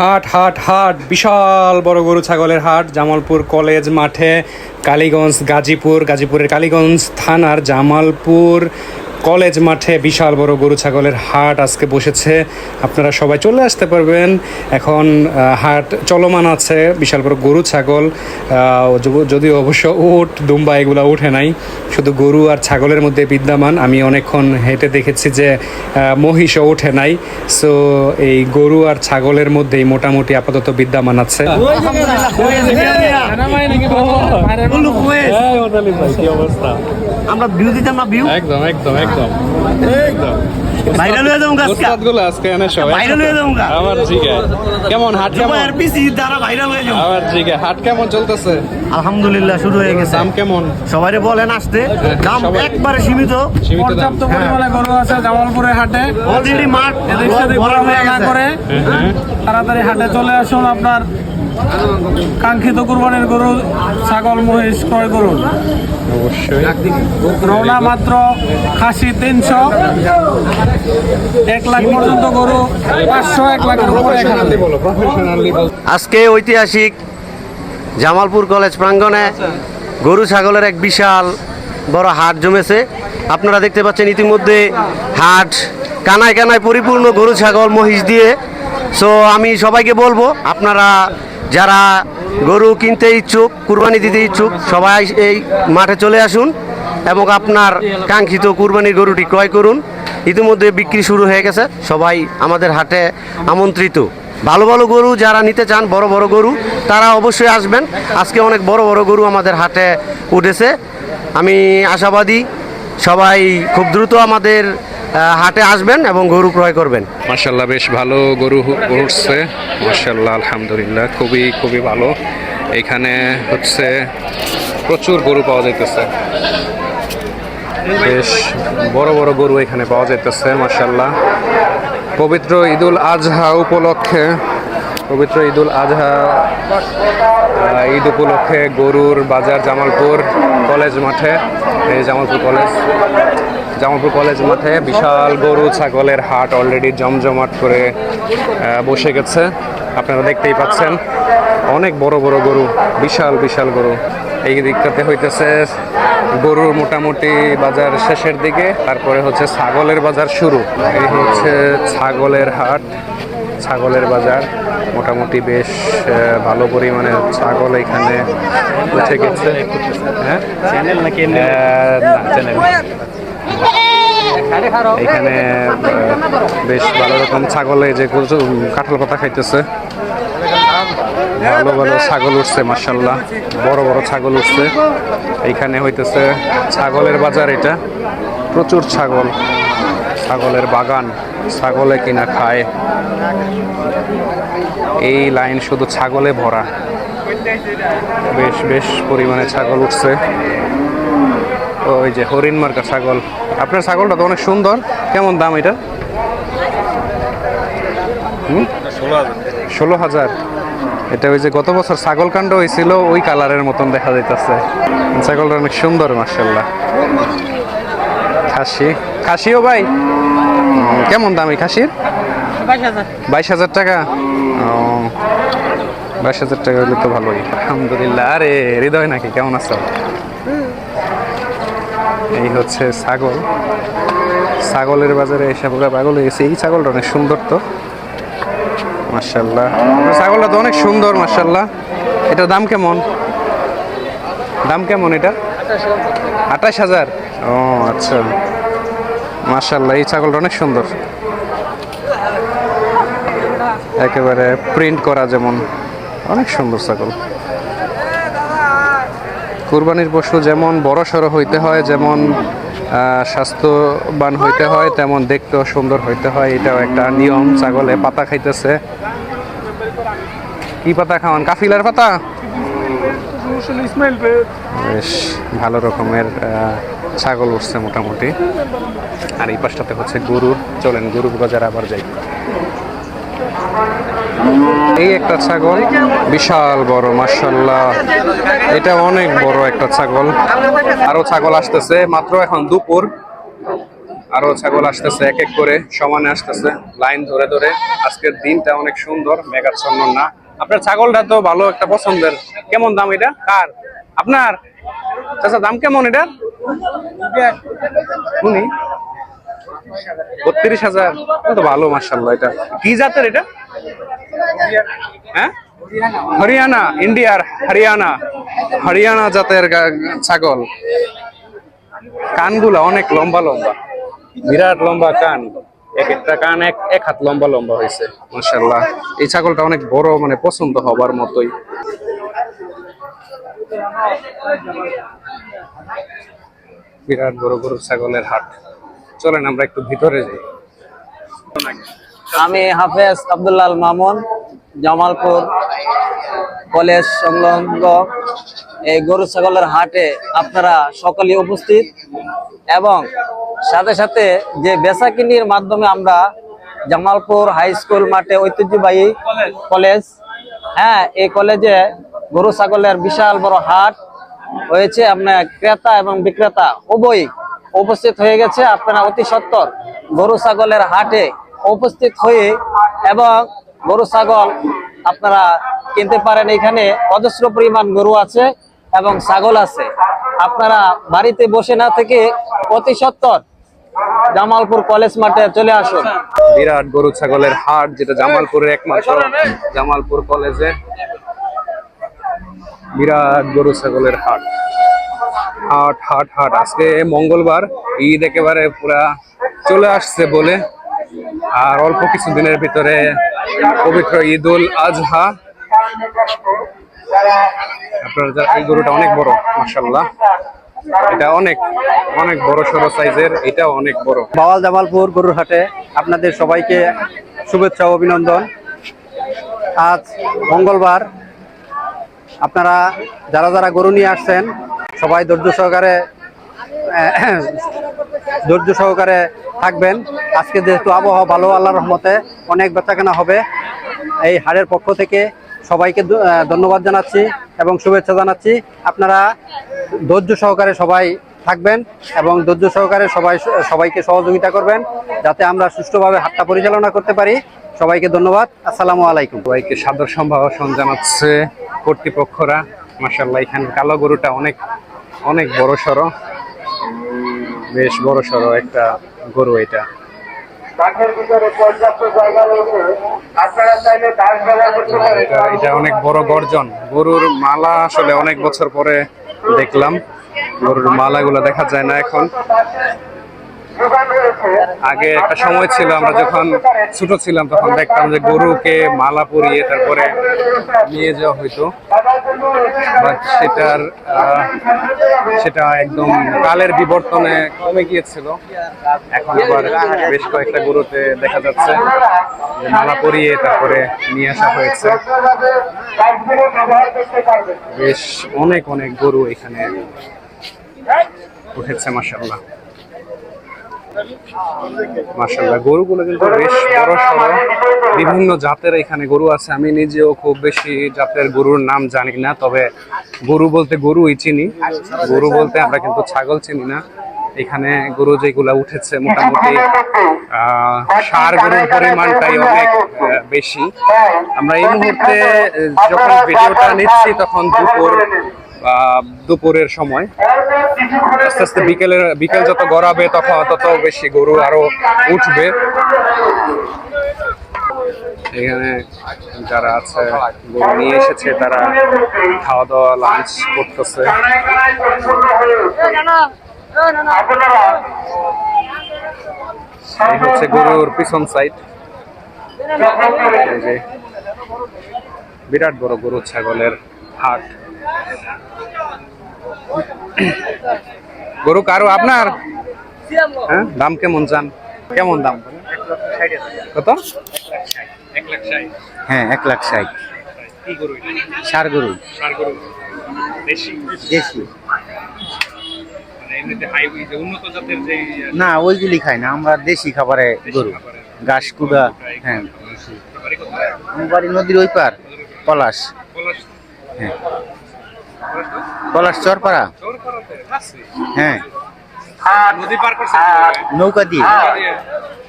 হাট হাট হাট, বিশাল বড় গরু ছাগলের হাট, জামালপুর কলেজ মাঠে, কালীগঞ্জ, গাজীপুর, গাজীপুরের কালীগঞ্জ থানার জামালপুর কলেজ মাঠে বিশাল বড় গরু ছাগলের হাট আজকে বসেছে আপনারা সবাই চলে আসতে পারবেন এখন হাট চলমান আছে বিশাল বড় গরু ছাগল যদিও- অবশ্য উট দুম্বা এগুলো উঠে নাই শুধু গরু আর ছাগলের মধ্যে বিদ্যমান আমি অনেকক্ষণ হেঁটে দেখেছি যে মহিষও ওঠে নাই সো এই গরু আর ছাগলের মধ্যেই মোটামুটি আপাতত বিদ্যমান আছে আমরা ভিউ দিতাম না ভিউ একদম একদম একদম। ভাইরাল হয়ে যাব আজকে। গুলো আজকে এনে সবাই। ভাইরাল হয়ে যাব। আমার জিগে কেমন হাট কেমন? পিসি দ্বারা ভাইরাল হয়ে যাব। আমার জিগে হাট কেমন চলতেছে? আলহামদুলিল্লাহ শুরু হয়ে গেছে। দাম কেমন? সবাই বলেন আসতে। দাম একবারে সীমিত। পর্যাপ্ত পরিমাণে গরু আছে জামালপুরের হাটে। অলরেডি মাঠ ভরা হয়ে গেছে। তাড়াতাড়ি হাটে চলে আসুন আপনার। কাঙ্ক্ষিত কুরবানির গরু ছাগল মহিষ ক্রয় করুন। অবশ্যই। রওনা মাত্র খাসি তিনশো। এক লাখ পর্যন্ত গরু পাঁচশো এক লাখের উপরে এখানে বলো প্রফেশনালি বল। আজকে ঐতিহাসিক জামালপুর কলেজ প্রাঙ্গণে গরু ছাগলের এক বিশাল বড় হাট জমেছে। আপনারা দেখতে পাচ্ছেন ইতিমধ্যে হাট কানায় কানায় পরিপূর্ণ গরু ছাগল মহিষ দিয়ে সো আমি সবাইকে বলব, আপনারা যারা গরু কিনতে ইচ্ছুক, কুরবানি দিতে ইচ্ছুক, সবাই এই মাঠে চলে আসুন এবং আপনার কাঙ্ক্ষিত কুরবানির গরুটি ক্রয় করুন। ইতিমধ্যে বিক্রি শুরু হয়ে গেছে। সবাই আমাদের হাটে আমন্ত্রিত। ভালো ভালো গরু যারা নিতে চান, বড় বড় গরু, তারা অবশ্যই আসবেন। আজকে অনেক বড় বড় গরু আমাদের হাটে উঠেছে। আমি আশাবাদী, সবাই খুব দ্রুত আমাদের হাটে আসবেন এবং গরু ক্রয় করবেন। মার্শাল্লাহ বেশ ভালো গরু উঠছে। মার্শাল্লাহ আলহামদুলিল্লাহ, খুবই খুবই ভালো। এখানে হচ্ছে প্রচুর গরু পাওয়া যাইতেছে। বেশ বড় বড় গরু এখানে পাওয়া যাইতেছে মার্শাল্লাহ পবিত্র ঈদুল আজহা উপলক্ষে, পবিত্র ঈদুল আজহা ঈদ উপলক্ষে গরুর বাজার জামালপুর কলেজ মাঠে, এই জামালপুর কলেজ। জামালপুর কলেজ মাঠে বিশাল গরু ছাগলের হাট অলরেডি জমজমাট করে বসে গেছে। আপনারা দেখতেই পাচ্ছেন অনেক বড় বড় গরু বিশাল বিশাল গরু। এই দিকটাতে হইতেছে গরুর মোটামুটি বাজার শেষের দিকে তারপরে হচ্ছে ছাগলের বাজার শুরু। এই হচ্ছে ছাগলের হাট ছাগলের বাজার। মোটামুটি বেশ ভালো পরিমাণে ছাগল এখানে উঠে গেছে। হ্যাঁ? চ্যানেল নাকি চ্যানেল এখানে বেশ ভালো রকম ছাগলে যে কাঁঠাল পাতা খাইতেছে ভালো ভালো ছাগল উঠছে মার্শাল্লাহ বড় বড় ছাগল উঠছে এইখানে হইতেছে ছাগলের বাজার এটা প্রচুর ছাগল ছাগলের বাগান ছাগলে কিনা খায় এই লাইন শুধু ছাগলে ভরা বেশ বেশ পরিমাণে ছাগল উঠছে ওই যে হরিণ মার্কা ছাগল। আপনার ছাগলটা তো অনেক সুন্দর। কেমন দাম এটা? হুম? ষোলো হাজার। এটা ওই যে গত বছর ছাগল কাণ্ড হয়েছিল ওই কালারের মতন দেখা যাইতেছে। ছাগলটা অনেক সুন্দর মার্শাল্লাহ খাসি। খাসিও ভাই? কেমন দাম এই খাসির? বাইশ হাজার। টাকা? বাইশ হাজার টাকা হলে তো ভালোই। আলহামদুলিল্লাহ। আরে হৃদয় নাকি? কেমন আছো? এই হচ্ছে ছাগল। ছাগলের বাজারে এসে পুরো পাগল হয়ে গেছে। এই ছাগলটা অনেক সুন্দর তো। মার্শাল্লাহ ছাগলটা তো অনেক সুন্দর মার্শাল্লাহ এটার দাম কেমন? দাম কেমন এটা? আঠাশ হাজার। ও আচ্ছা। মার্শাল্লাহ এই ছাগলটা অনেক সুন্দর। একেবারে প্রিন্ট করা যেমন। অনেক সুন্দর ছাগল। কুরবানির পশু যেমন বড় সড়ো হইতে হয়, যেমন স্বাস্থ্যবান হইতে হয়, তেমন দেখতেও সুন্দর হইতে হয়। এটাও একটা নিয়ম, ছাগলে পাতা খাইতেছে। কি পাতা খাওয়ান? কাফিলার পাতা? বেশ, ভালো রকমের ছাগল উঠছে মোটামুটি। আর এই পাশটাতে হচ্ছে গরুর চলেন গরুর বাজার আবার যাই। এই একটা ছাগল, বিশাল বড় মার্শাল্লাহ এটা অনেক বড় একটা ছাগল। আরও ছাগল আসতেছে, মাত্র এখন দুপুর। আরও ছাগল আসতেছে, এক এক করে সমানে আসতেছে, লাইন ধরে ধরে। আজকের দিনটা অনেক সুন্দর, মেঘাচ্ছন্ন না। আপনার ছাগলটা তো ভালো একটা পছন্দের। কেমন দাম এটা? কার? আপনার? চাচা, দাম কেমন এটা শুনি। বত্রিশ হাজার। ভালো মার্শাল্লাহ এটা। কি জাতের এটা? হ্যাঁ? হরিয়ানা ইন্ডিয়ার হরিয়ানা। হরিয়ানা জাতের ছাগল। কানগুলা অনেক লম্বা লম্বা। বিরাট লম্বা কান। এক একটা কান এক এক হাত লম্বা লম্বা হয়েছে মার্শাল্লাহ এই ছাগলটা অনেক বড় মানে পছন্দ হবার মতোই। বিরাট বড় গরু ছাগলের হাট। চলেন আমরা একটু ভিতরে যাই। আমি হাফেজ আব্দুল্লাল মামুন, জামালপুর কলেজ সংলগ্ন এই গরু ছাগলের হাটে আপনারা সকলেই উপস্থিত এবং সাথে সাথে যে বেচাকিনির মাধ্যমে আমরা জামালপুর হাই স্কুল মাঠে ঐতিহ্যবাহী কলেজ হ্যাঁ এই কলেজে গরু ছাগলের বিশাল বড় হাট হয়েছে। আপনার ক্রেতা এবং বিক্রেতা উভয়ই উপস্থিত হয়ে গেছে। আপনারা অতি সত্তর গরু ছাগলের হাটে উপস্থিত হয়ে এবং গরু, ছাগল আপনারা কিনতে পারেন এখানে। অজস্র পরিমাণ গরু আছে এবং ছাগল আছে। আপনারা বাড়িতে বসে না থেকে অতি সত্তর জামালপুর কলেজ মাঠে চলে আসুন। বিরাট গরু, ছাগলের হাট, যেটা জামালপুরের একমাত্র জামালপুর কলেজে। বিরাট গরু, ছাগলের হাট। হাট হাট হাট। আজকে মঙ্গলবার, ঈদ একেবারে পুরা চলে আসছে বলে আর অল্প কিছু দিনের ভিতরে পবিত্র ঈদ উল আজহা। আপনার এই গরুটা অনেক বড় মাসাল্লাহ এটা অনেক অনেক বড় সড়ো সাইজের এটা অনেক বড়। বাওয়াল জামালপুর গরুর হাটে আপনাদের সবাইকে শুভেচ্ছা অভিনন্দন। আজ মঙ্গলবার। আপনারা যারা যারা গরু নিয়ে আসছেন, সবাই ধৈর্য সহকারে ধৈর্য সহকারে থাকবেন। আজকে যেহেতু আবহাওয়া ভালো, আল্লাহর রহমতে অনেক বেচাকেনা হবে। এই হাড়ের পক্ষ থেকে সবাইকে ধন্যবাদ জানাচ্ছি এবং শুভেচ্ছা জানাচ্ছি। আপনারা ধৈর্য সহকারে সবাই থাকবেন এবং ধৈর্য সহকারে সবাই সবাইকে সহযোগিতা করবেন, যাতে আমরা সুষ্ঠুভাবে হাটটা পরিচালনা করতে পারি। সবাইকে ধন্যবাদ। আসসালামু আলাইকুম। সবাইকে সাদর সম্ভাষণ জানাচ্ছে কর্তৃপক্ষরা। মাসাল্লাহ এখানে কালো গরুটা অনেক অনেক বড় সড়ো বেশ বড় সড়ো একটা গরু এটা। এটা অনেক বড় গর্জন। গরুর মালা আসলে অনেক বছর পরে দেখলাম। গরুর মালাগুলো দেখা যায় না এখন। আগে একটা সময় ছিল আমরা যখন ছোট ছিলাম তখন দেখতাম যে গরুকে মালা পরিয়ে তারপরে নিয়ে যাওয়া হইতো। বাট সেটার সেটা একদম কালের বিবর্তনে কমে গিয়েছিল। এখন আবার বেশ কয়েকটা গরুতে দেখা যাচ্ছে মালা পরিয়ে তারপরে নিয়ে আসা হয়েছে। বেশ অনেক অনেক গরু এখানে উঠেছে মাসাল্লাহ মাসাল্লাহ গরুগুলো কিন্তু বেশ বড় সড়ো বিভিন্ন জাতের এখানে গরু আছে। আমি নিজেও খুব বেশি জাতের গরুর নাম জানি না, তবে গরু বলতে গরুই চিনি। গরু বলতে আমরা কিন্তু ছাগল চিনি না। এখানে গরু যেগুলা উঠেছে মোটামুটি সার গরুর পরিমাণটাই অনেক বেশি। আমরা এই মুহূর্তে যখন ভিডিওটা নিচ্ছি তখন দুপুর দুপুরের সময়। আস্তে আস্তে বিকেলের, বিকেল যত গড়াবে তখন তত বেশি গরু আরও উঠবে। এখানে যারা আছে গরু নিয়ে এসেছে তারা খাওয়া দাওয়া লাঞ্চ করতেছে এই হচ্ছে গরুর পিছন সাইড যে বিরাট বড় গরু ছাগলের হাট। গরু কারও আপনার? হ্যাঁ দাম কেমন চান? কেমন দাম? কত? হ্যাঁ এক লাখ ষাট। সার গরু। দেশি? মানে না ওইগুলি খাই না। আমরা দেশি খাবারে গরু। ঘাস কুড়া হ্যাঁ। আমার বাড়ি নদীর ওই পার পলাশ। হ্যাঁ। পলাশ চরপাড়া। হ্যাঁ। নৌকা দিয়ে।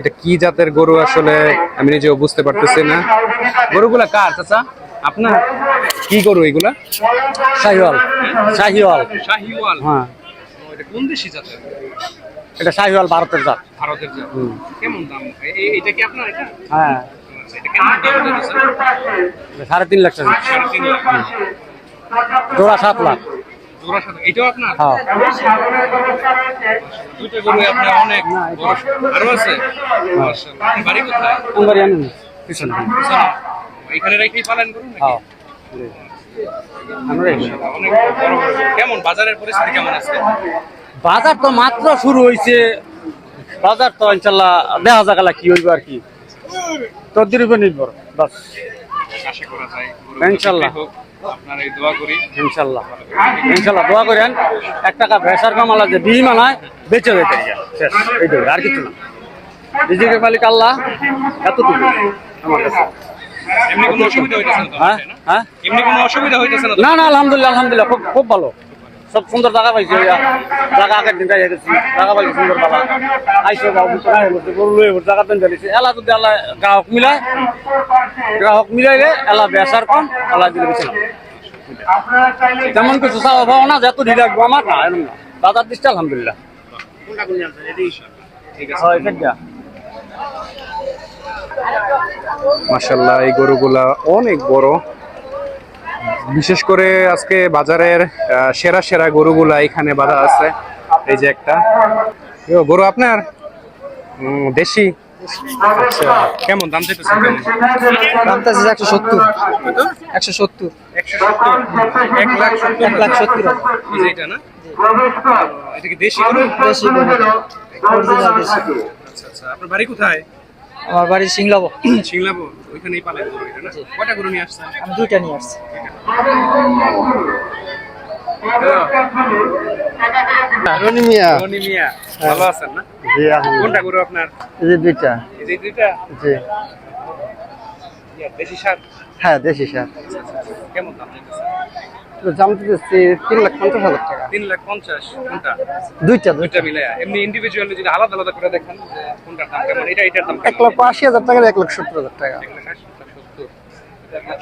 এটা কি জাতের গরু আসলে আমি নিজেও বুঝতে পারতেছি না। গরুগুলা কার চাচা? আপনার? কি গরু এগুলা? শাহিওয়াল। শাহিওয়াল। শাহিওয়াল। হ্যাঁ। এটা কোন দেশি জাতের? এটা শাহিওয়াল ভারতের জাত। ভারতের জাত। কেমন দাম? এটা কি আপনার এটা? হ্যাঁ। আচ্ছা? সাড়ে তিন লাখ টাকা। জোড়া সাত লাখ। এটাও আপনার? হ্যাঁ। দুইটা গরু আপনার অনেক আরও আছে? বাড়ি কোথায়? আনবারি আনেন পিছনে। এখানে রেখেই পালন করুন নাকি? হ্যাঁ। কেমন বাজারের পরিস্থিতি কেমন আছে? বাজার তো মাত্র শুরু হয়েছে বাজার তো ইনশাল্লাহ দেখা যাক কি হইব আর কি। তদ্দির উপর নির্ভর বাস। আশা করা যায় গরু হোক। আপনার এই দোয়া করি। ইনশাল্লাহ। ইনশাল্লাহ দোয়া করেন। এক টাকা ভেসার বিহি মানায় বেঁচে যেতে শেষ। আর কিছু না। রিজিকের মালিক আল্লাহ এতটুকু আমার কাছে। এমনি কোনো অসুবিধা হইতেছে না হ্যাঁ না? হ্যাঁ? এমনি কোনো অসুবিধা হইতেছে না না না আলহামদুলিল্লাহ আলহামদুলিল্লাহ খুব খুব ভালো। সব সুন্দর জায়গা পাইছি। জায়গা আগের দিন যাই গেছি, জায়গা পাইছি সুন্দর বাবা আইসো বাবু জায়গা দিন দিয়েছি এলা যদি আল্লাহ গ্রাহক মিলায়, গ্রাহক মিলাইলে এলা বেসার কম, এলা দিলে তেমন কিছু চাওয়া পাওয়া না যত ঢিল রাখব আমার না এরকম না। বাজার দিচ্ছে আলহামদুলিল্লাহ। মাশাল্লাহ, এই গরুগুলা অনেক বড়। বিশেষ করে আজকে বাজারের সেরা সেরা গরুগুলা এখানে বাঁধা আছে। এই যে একটা। গরু আপনার? দেশি? আচ্ছা কেমন দাম চাইতেছেন কেমন? আছে একশো সত্তর একশো সত্তর। একশো সত্তর। এক লাখ সত্তর। এক লাখ সত্তর। এটা না? এটা কি দেশি গরু? অরিজিনাল বেশি আচ্ছা আচ্ছা। আপনার বাড়ি কোথায়? আমার বাড়ি সিংলাব। সিংলাবো ওইখানেই পালেন এটা না? কয়টা গরু নিয়ে আসছেন? আমি দুইটা নিয়ে আসছি। রনি মিয়া। রনি মিয়া ভালো আছেন না? জি কোনটা গরু আপনার? এই যে দুইটা। এই যে দুইটা? জি। দেশি সার? হ্যাঁ দেশি সার। কেমন দাম চাইতেছেন? দাম দিতেছি তিন লাখ পঞ্চাশ হাজার টাকা। তিন লাখ পঞ্চাশ কোনটা? দুইটা দুইটা। মিলে এমনি ইন্ডিভিজুয়ালি যদি আলাদা আলাদা করে দেখেন কোনটার দাম কেমন এটা এটার দাম এক লক্ষ আশি হাজার টাকা এক লক্ষ সত্তর হাজার টাকা। লাখ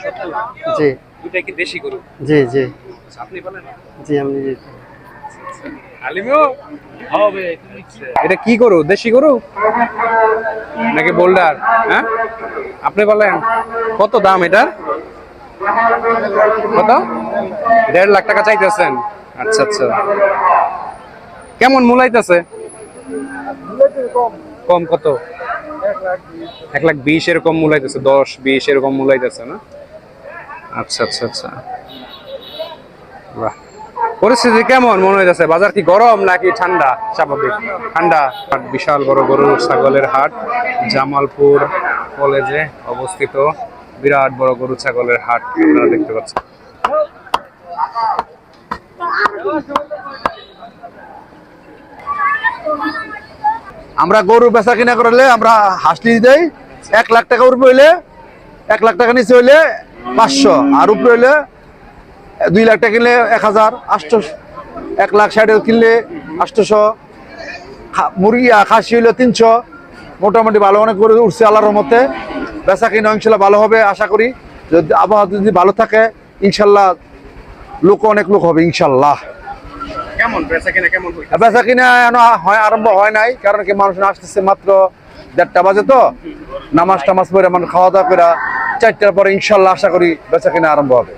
লাখ লাখ। জি। দুইটাই কি দেশি গরু? জি জি। আচ্ছা, আপনি বলেন। জি আমি আলিমিও হবে। এটা কি গরু? দেশি গরু? নাকি বোল্ডার? হ্যাঁ? আপনি বলেন। কত দাম এটার? কত? দেড় লাখ টাকা চাইতেছেন? আচ্ছা আচ্ছা। কেমন মূলাইতেছে কম কত? এক লাখ বিশ এরকম মূলাইতেছে দশ বিশ এরকম মূলাইতেছে না? আচ্ছা আচ্ছা আচ্ছা। বাহ। পরিস্থিতি কেমন মনে হইতেছে? বাজার কি গরম নাকি ঠান্ডা? স্বাভাবিক। ঠান্ডা বিশাল বড় গরু, ছাগলের হাট, জামালপুর কলেজে অবস্থিত। বিরাট বড় গরু, ছাগলের হাট আপনারা দেখতে পাচ্ছেন। আমরা গরু বেচা কিনা করলে আমরা হাসলি দেই, এক লাখ টাকা উপরে হইলে, এক লাখ টাকা নিচে হইলে পাঁচশো, আর উপরে হইলে দুই লাখ টাকা কিনলে এক হাজার, আটশো, এক লাখ ষাট কিনলে আটশোশো মুরগি খাসি হইলে তিনশো মোটামুটি ভালো অনেক করে উঠছে আল্লাহর মতে বেচা কিনা ইনশাল্লাহ ভালো হবে আশা করি। যদি আবহাওয়া যদি ভালো থাকে ইনশাল্লাহ লোক অনেক লোক হবে ইনশাল্লাহ। কেমন? বেচা কিনা হয় আরম্ভ হয় নাই কারণ কি মানুষ আসতেছে মাত্র দেড়টা বাজে তো। নামাজ টামাজ পরে মানুষ খাওয়া দাওয়া করে চারটার পরে ইনশাল্লাহ আশা করি বেচা কিনা আরম্ভ হবে।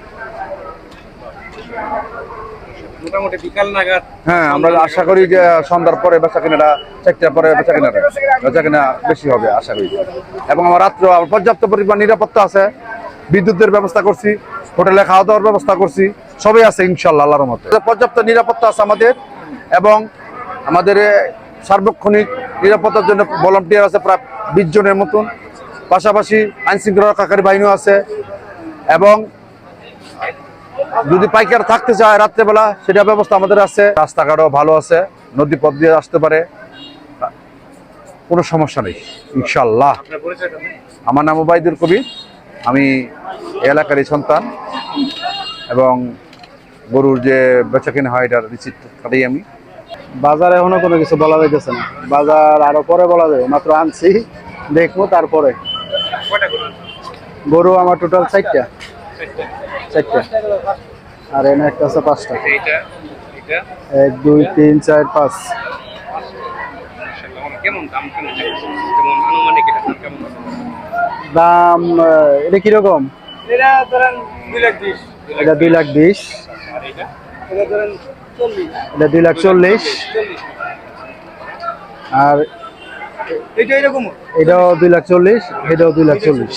মোটামুটি বিকাল নাগাদ হ্যাঁ আমরা আশা করি যে সন্ধ্যার পরে বেচা কিনাটা চারটার পরে বেচা কিনাটা বেচা কিনা বেশি হবে আশা করি। এবং আমার রাত্র পর্যাপ্ত পরিমাণ নিরাপত্তা আছে বিদ্যুতের ব্যবস্থা করছি হোটেলে খাওয়া দাওয়ার ব্যবস্থা করছি সবই আছে ইনশাল্লাহ আল্লাহর মতে পর্যাপ্ত নিরাপত্তা আছে আমাদের এবং আমাদের সার্বক্ষণিক নিরাপত্তার জন্য ভলান্টিয়ার আছে প্রায় বিশ জনের মতন। পাশাপাশি আইন শৃঙ্খলা রক্ষাকারী বাহিনীও আছে এবং যদি পাইকার থাকতে চায় রাত্রেবেলা, সেটা ব্যবস্থা আমাদের আছে। রাস্তাঘাটও ভালো আছে নদী পথ দিয়ে আসতে পারে। কোনো সমস্যা নেই ইনশাল্লাহ আমার নাম ওবায়দুল কবির, আমি এলাকারই সন্তান এবং গরুর যে বেচা কিনা হয়, এটার রিসিপ্ট আমি। বাজারে এখনও কোনো কিছু বলা যাইতেছে না। বাজার আরও পরে বলা যাবে, মাত্র আনছি, দেখব তারপরে। গরু আমার টোটাল চারটা। চারটা। আর এনে একটা আছে পাঁচটা। এক দুই তিন চার পাঁচ। কেমন দাম কেমন আনুমানিক এটা কেমন দাম এটা কীরকম? এটা ধরেন দুই লাখ বিশ। এটা দুই লাখ বিশ। এটা চল্লিশ। দুই লাখ চল্লিশ। আর এটাও দুই লাখ চল্লিশ এটাও দুই লাখ চল্লিশ।